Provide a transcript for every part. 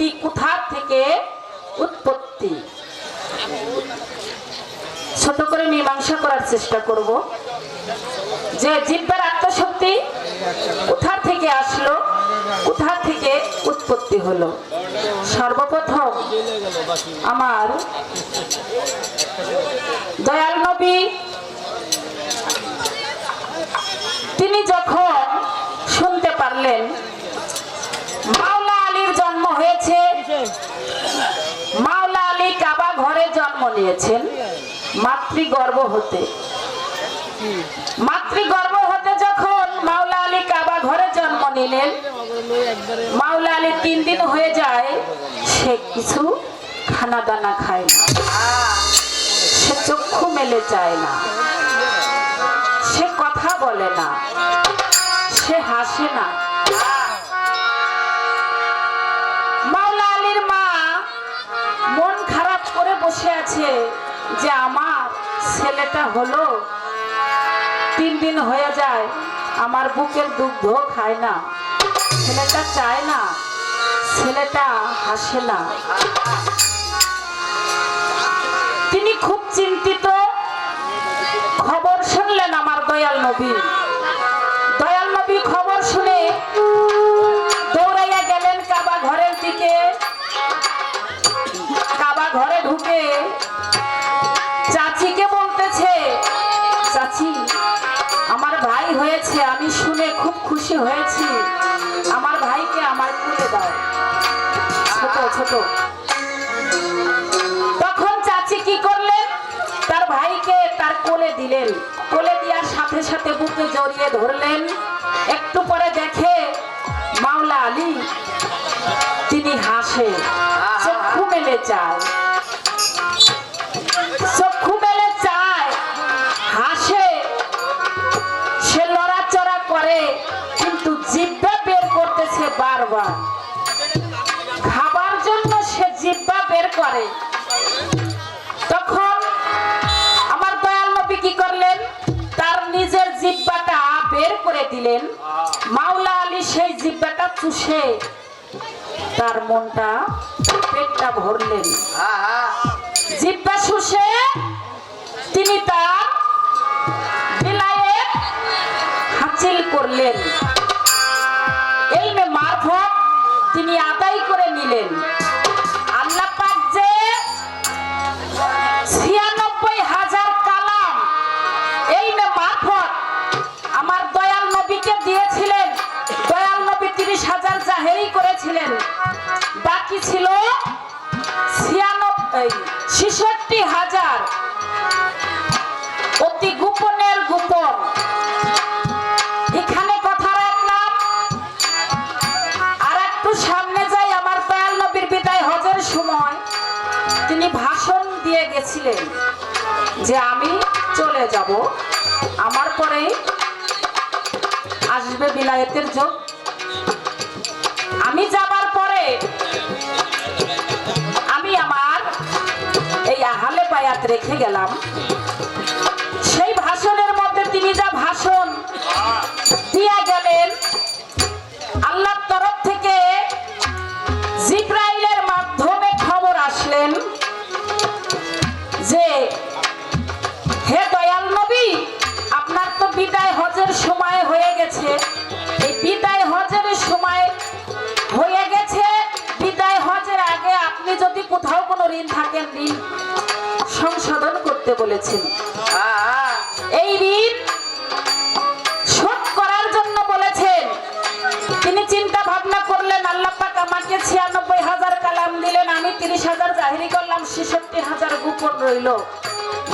শক্তি কোথা থেকে উৎপত্তি? ছোট করে মীমাংসা করার চেষ্টা করব। যে জিব্বার আত্মশক্তি কোথা থেকে আসলো, কোথা থেকে উৎপত্তি হলো? সর্বপ্রথম আমার দয়াল নবী, তিনি যখন শুনতে পারলেন মাওলা আলীর জন্ম হয়েছে মাওলা আলী কাবা ঘরে জন্ম নিয়েছেন, মাতৃগর্ভ হতে। মাতৃগর্ভ হতে যখন মাওলা আলী কাবা ঘরে জন্ম নিলেন, মাওলা আলী তিন দিন হয়ে যায়, সে কিছু খানা দানা খায় না। সে চক্ষু মেলে চায় না। সে কথা বলে না। সে হাসে না। ছেলেটা হলো, তিন দিন হয়ে যায়, আমার বুকের দুগ্ধ খায় না। ছেলেটা চায় না, ছেলেটা হাসে না। তিনি খুব চিন্তিত। খবর শুনলেন আমার দয়াল নবী। দয়াল নবী খবর শুনে দৌড়াইয়া গেলেন কাবা ঘরের দিকে। কাবা ঘরে ঢুকে খুব খুশি হয়েছি। আমার ভাইকে আমার কুলে দাও। ছোট ছোট। তখন চাচি কি করলেন? তার ভাইকে তার কোলে দিলেন। কোলে দেওয়ার সাথে সাথে বুকে জড়িয়ে ধরলেন। একটু পরে দেখে মাওলা আলী, তিনি হাসে। চক্ষু মেলে চায়। করে তখন আমার দয়াল নবী কি করলেন? তার নিজের জিব্বাটা বের করে দিলেন। মাওলা আলী সেই জিব্বাটা চুষে তার মনটা পেটটা ভরলেন। জিব্বা শুষে তিনি তার বিলায়েত হাসিল করলেন। তিনি আদায় করে নিলেন। জাহেরি বাকি ছিল ছিয়ানব্বই ছেষট্টি হাজার। অতি গোপনের গোপন। আর একটু সামনে যাই, আমার সময়। তিনি ভাষণ দিয়ে গেছিলেন যে আমি চলে যাব। আমার পরে আসবে বিলায়েতের যোগ। রেখে গেলাম। করতে বলেছেন। এই ঋণ শোধ করার জন্য বলেছেন। তিনি চিন্তা ভাবনা করলেন, আল্লাহ পাক আমাকে ছিয়ানব্বই হাজার কালাম দিলেন, আমি তিরিশ হাজার জাহিরি করলাম, ছেষট্টি হাজার গোপন রইল।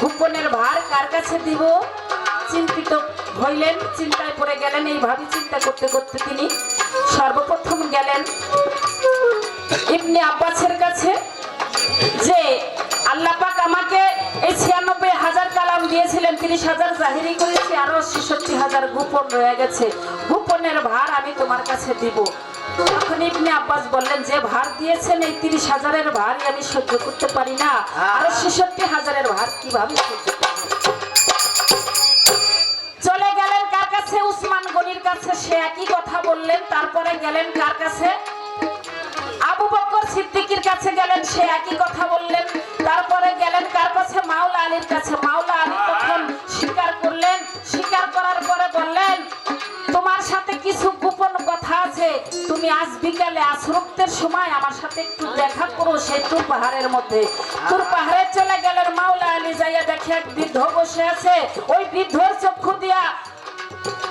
গোপনের ভার কার কাছে দিব? চিন্তিত হইলেন, চিন্তায় পড়ে গেলেন, এইভাবে চিন্তা করতে করতে তিনি সর্বপ্রথম গেলেন। ইবনে আব্বাসের কাছে যে আল্লাহ পাক আমাকে এই ছিয়ানব্বই হাজার কালাম দিয়েছিলেন তিরিশ হাজার জাহিরি করেছি আরও ছেষট্টি হাজার গোপন রয়ে গেছে। গোপনের ভার আমি তোমার কাছে দিব। তখন ইবনে আব্বাস বললেন যে ভার দিয়েছেন এই তিরিশ হাজারের ভারই আমি সহ্য করতে পারি না। আরও ছেষট্টি হাজারের ভার কীভাবে সহ্য করব? চলে গেলেন কার কাছে? উসমান গনির কাছে। সে একই কথা বললেন তারপরে গেলেন কার কাছে? আবু বকর সিদ্দিক মালিকের কাছে গেলেন, সে একই কথা বললেন। তারপরে গেলেন কার কাছে? মাওলা আলীর কাছে। মাওলা আলী তখন স্বীকার করলেন। স্বীকার করার পরে বললেন, তোমার সাথে কিছু গোপন কথা আছে। তুমি আজ বিকালে আশ্রক্তের সময় আমার সাথে একটু দেখা করো সেই তুর পাহাড়ের মধ্যে। তুর পাহাড়ে চলে গেলেন মাওলা আলী, যাইয়া দেখে এক বৃদ্ধ বসে আছে। ওই বৃদ্ধর চক্ষু দিয়া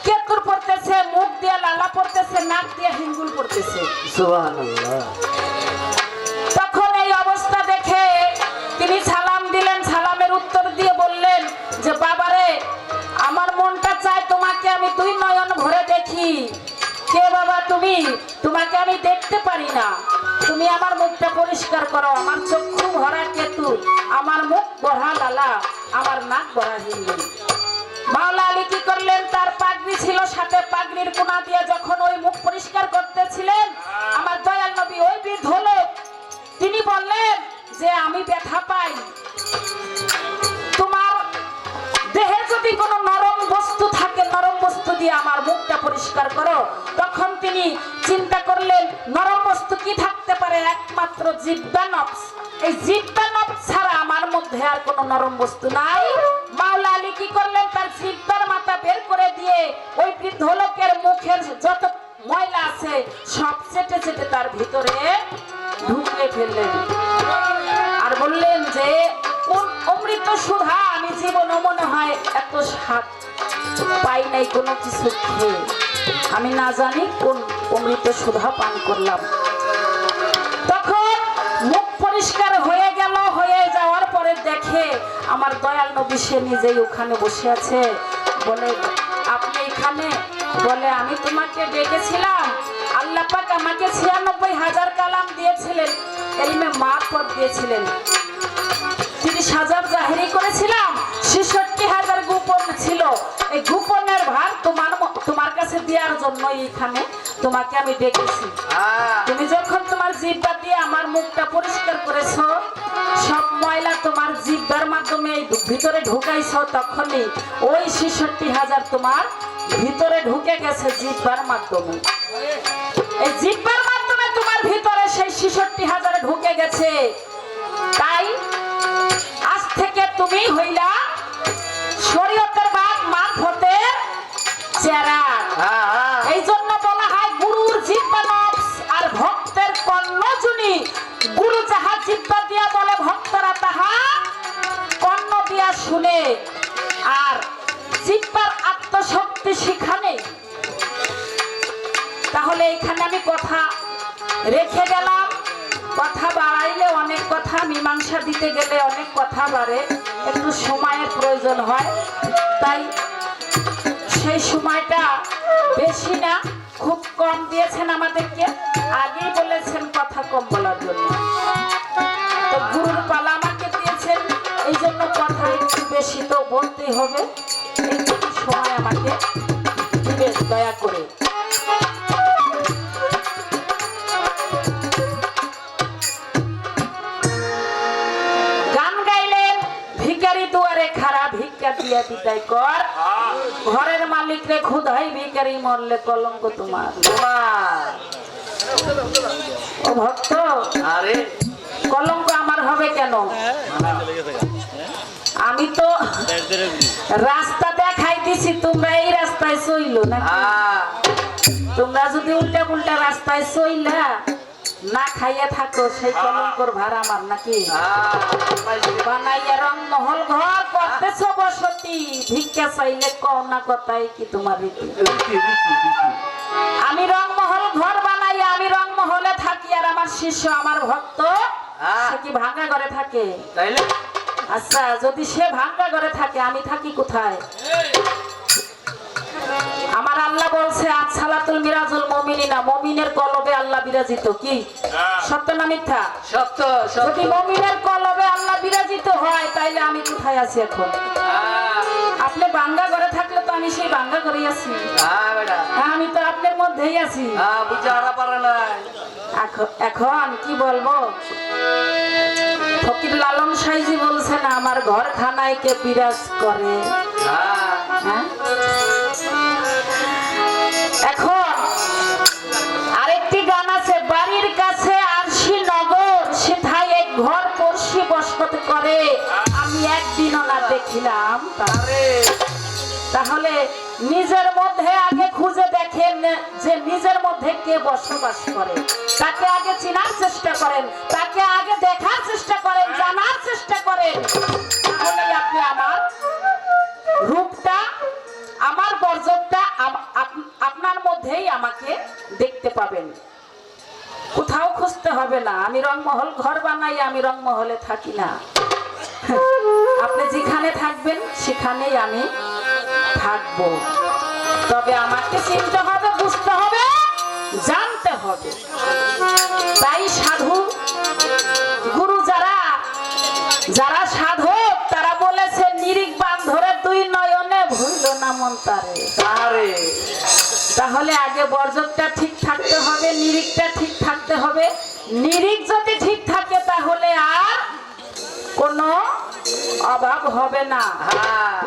কেতুর পড়তেছে, মুখ দিয়ে লালা পড়তেছে, নাক দিয়ে হিঙ্গুল পড়তেছে। সুবহানাল্লাহ। তুমি তোমাকে আমি দেখতে পারি না। তুমি আমার মুখটা পরিষ্কার করো, আমার চক্ষু ভরা কেতু, আমার মুখ বড়া লালা, আমার নাক বড়া হিন্দু। মাওলা আলী কি করলেন? তার পাগড়ি ছিল সাথে পাগড়ির কোনা দিয়ে যখন ওই মুখ পরিষ্কার করতেছিলেন, আমার দয়াল নবী ওই বৃদ্ধ লোক তিনি বললেন যে, আমি ব্যথা পাই। তোমার দেহে যদি কোনো নরম বস্তু থাকে, নরম বস্তু দিয়ে আমার মুখটা পরিষ্কার করো, তখন তিনি চিন্তা করলেন, নরম বস্তু কি থাকতে পারে? একমাত্র জিব্বানবস এই জিব্বানবস ছাড়া আমার মধ্যে আর কোনো নরম বস্তু নাই। মাওলা আলী কি করলেন? তার জিব্বার মাথা বের করে দিয়ে ওই বৃদ্ধ লোকের মুখের যত ময়লা আছে, সব চেটে চেটে তার ভিতরে ঢুকিয়ে ফেললেন। আর বললেন যে, কোন অমৃত সুধা আমি জীবন মনে হয় এত স্বাদ পাই নাই কোনো কিছু খেয়ে। আমি না জানি কোন অমৃত সুধা পান করলাম। তখন মুখ পরিষ্কার হয়ে গেল, হয়ে যাওয়ার পরে দেখে আমার দয়াল নবী সে নিজেই ওখানে বসে আছে। বলে, আপনি এখানে? বলে, আমি তোমাকে ডেকেছিলাম। আল্লাহ পাক আমাকে ছিয়ানব্বই হাজার কালাম দিয়েছিলেন, এলমে মারফত দিয়েছিলেন। তিরিশ হাজার জাহেরি করেছিলাম, ছেষট্টি হাজার গোপন ছিল। এই গোপনের ভার তোমার কাছে দেওয়ার জন্য এখানে তোমাকে আমি ডেকেছি। হ্যাঁ। তুমি যখন তোমার জিব্বা দিয়ে আমার মুখটা পরিষ্কার করেছ সব ময়লা তোমার জিব্বার মাধ্যমে ভিতরে ঢুকাইছো তখনই ওই ছেষট্টি হাজার তোমার ভিতরে ঢুকে গেছে জিব্বার মাধ্যমে। এই জিব্বার মাধ্যমে তোমার ভিতরে সেই ছেষট্টি হাজার ঢুকে গেছে। তাই আজ থেকে তুমি হইলা শরীয়তের বাদ মারফতে চেরা হ্যাঁ হ্যাঁ। এই জন্য বলা হয় গুরুর জিব্বা নফস আর ভক্তের কর্ণজনী গুরু যাহা জিব্বা দিয়া বলে ভক্তরা তাহা কর্ণ দিয়া শুনে। আর জিব্বার আত্মশক্তি শিখানে তাহলে এখানে আমি কথা রেখে গেলাম। কথা বাড়াইলে অনেক কথা মীমাংসা দিতে গেলে অনেক কথা বাড়ে। একটু সময়ের প্রয়োজন হয়। তাই সেই সময়টা বেশি না, খুব কম দিয়েছেন আমাদেরকে। আগেই বলেছেন কথা কম বলার জন্য। তো গুরুর পালা আমাকে দিয়েছেন, এই জন্য কথা একটু বেশি তো বলতেই হবে। একটু সময় আমাকে দিবেন, দয়া করে। গান গাইলেন ভিখারি দুয়ারে দিয়া দিতাই কর। ঘরের মালিক রে খুদাই ভিখারি মরলে কলঙ্ক তোমার। ও ভক্ত আরে। কলঙ্ক আমার হবে কেন? আমি তো রাস্তা দেখাই দিছি তোমরা এই রাস্তায় চইলো না হ্যাঁ। তোমরা যদি উল্টা পুল্টা রাস্তায় চইলা না খাইয়া থাকো সেই কলঙ্কর ভাড়া আমার নাকি। হ্যাঁ বানাইয়া রং মহল ঘর করতেছ বসতি। ভিক্ষা চাইলে কও না কথাই কি তোমার রীতি? আমি রংমহল ঘর বানাই আমি রংমহলে থাকি আর আমার শিষ্য আমার ভক্ত হ্যাঁ। সে কি ভাঙ্গা ঘরে থাকে? আচ্ছা যদি সে ভাঙ্গা ঘরে থাকে আমি থাকি কোথায়? আমার আল্লাহ বলছে আছালাতুল মিরাজুল মমিনিনা মমিনের কলবে আল্লাহ বিরাজিত। কি? সত্য না মিথ্যা? সত্য সত্য। যদি মমিনের কলবে আল্লাহ বিরাজিত হয় তাইলে আমি কোথায় আছি এখন? হ্যাঁ আপনি বাঙ্গা ঘরে থাকলে তো আমি সেই বাঙ্গা ঘরে আছি। হ্যাঁ হ্যাঁ আমি তো আপনার মধ্যেই আছি। হ্যাঁ বুঝে আনা পারে না এখন কি বলব? ফকির লালন সাইজি বিছানা আমার ঘর খানায় কে বিরাজ করে? হ্যাঁ? এখন আরেকটি গান আছে, বাড়ির কাছে আরশি নগর, সেথায় এক ঘর পড়শি বসত করে। আমি একদিনও ওনা দেখিলাম তারে। তাহলে নিজের মধ্যে আগে খুঁজে দেখেন যে নিজের মধ্যে কে বসবাস করে। তাকে আগে চেনার চেষ্টা করেন, তাকে আগে দেখার চেষ্টা করেন, জানার চেষ্টা করেন। তাহলেই আপনি আমার রূপটা, আমার বর্জকটা আপ- আপনার মধ্যেই আমাকে দেখতে পাবেন। কোথাও খুঁজতে হবে না, আমি রংমহল ঘর বানাই, আমি রংমহলে থাকি না। আপনি যেখানে থাকবেন, সেখানেই আমি থাকব। তবে আমাকে চিনতে হবে বুঝতে হবে জানতে হবে। তাই সাধু গুরু যারা যারা সাধক তারা বলেছে নিরিক বান ধরে দুই নয়নে ভুইল না মন্তারে। আরে। তাহলে আগে বর্জকটা ঠিক থাকতে হবে নিরিকটা ঠিক থাকতে হবে। নিরিক যদি ঠিক থাকে তাহলে আর কোনো অভাব হবে না। হ্যাঁ।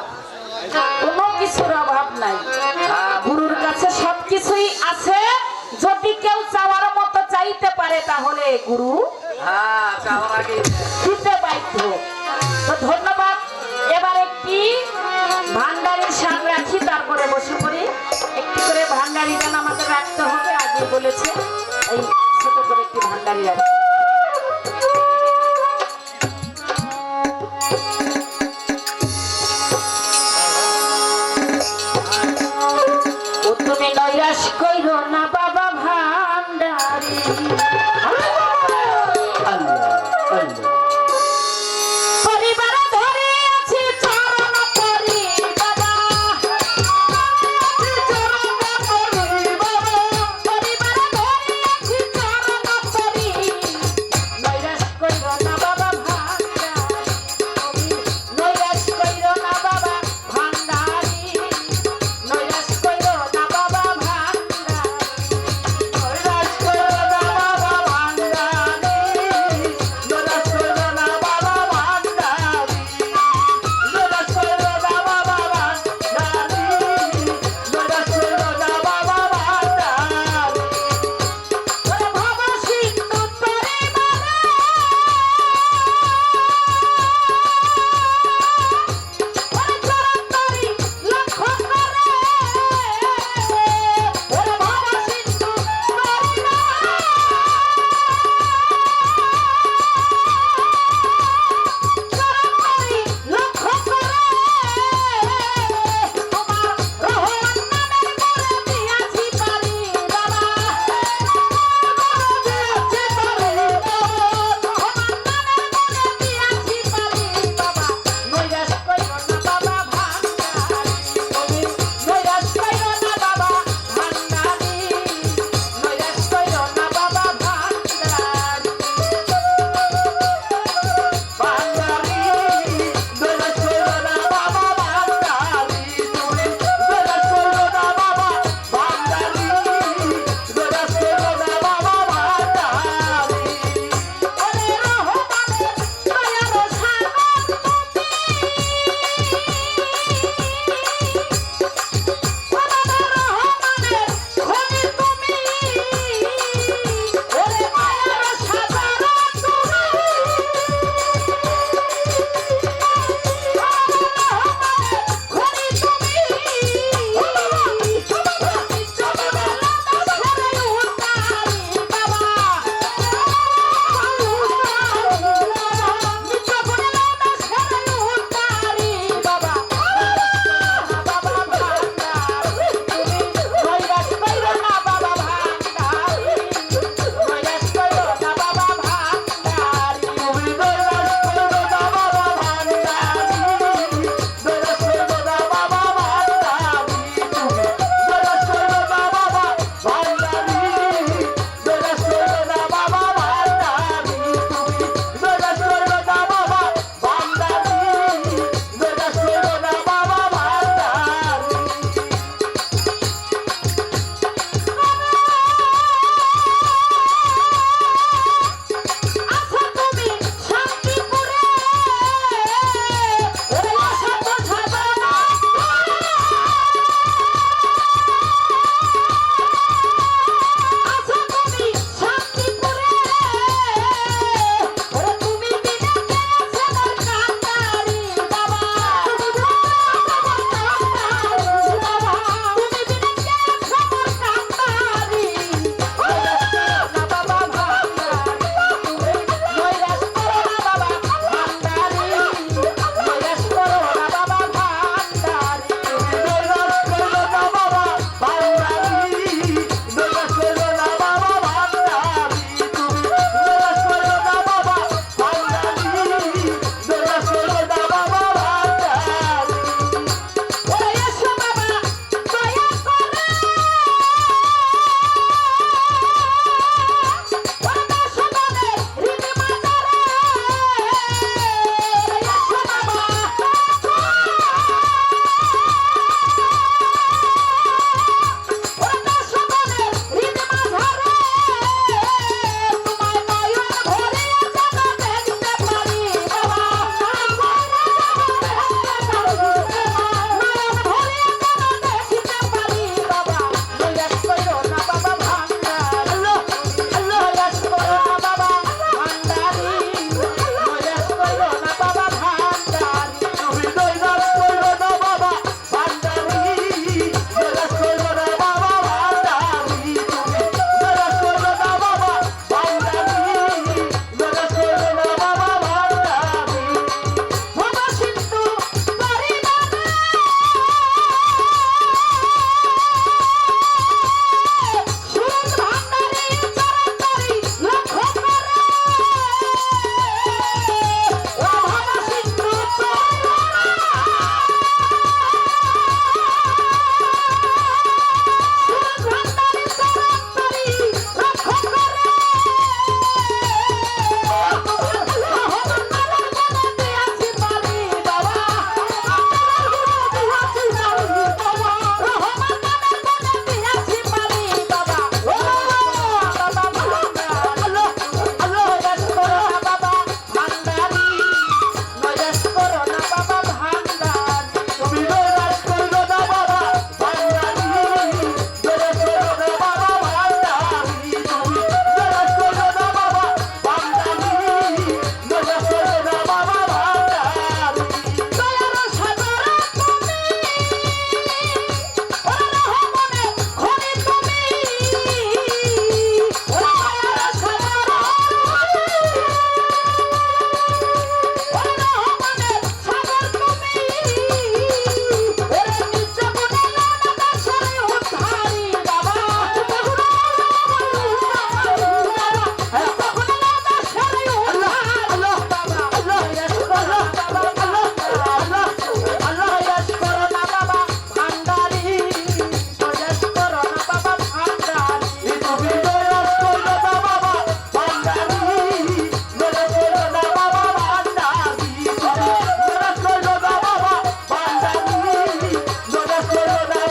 কিছুর অভাব নাই। গুরুর কাছে সবকিছুই আছে। যদি কেউ চাওয়ার মতো চাইতে পারে তাহলে গুরু হ্যাঁ দিতে বাধ্য। তো ধন্যবাদ। এবার একটি ভান্ডারির সান রাখি তারপরে বসে পড়ি। একটি করে ভান্ডারি গান আমাদের রাখতে হবে আগে বলেছে। এই ছোট করে একটি ভান্ডারি রাখি। কইরো না বাবা ভান্ডারি।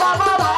ba ba ba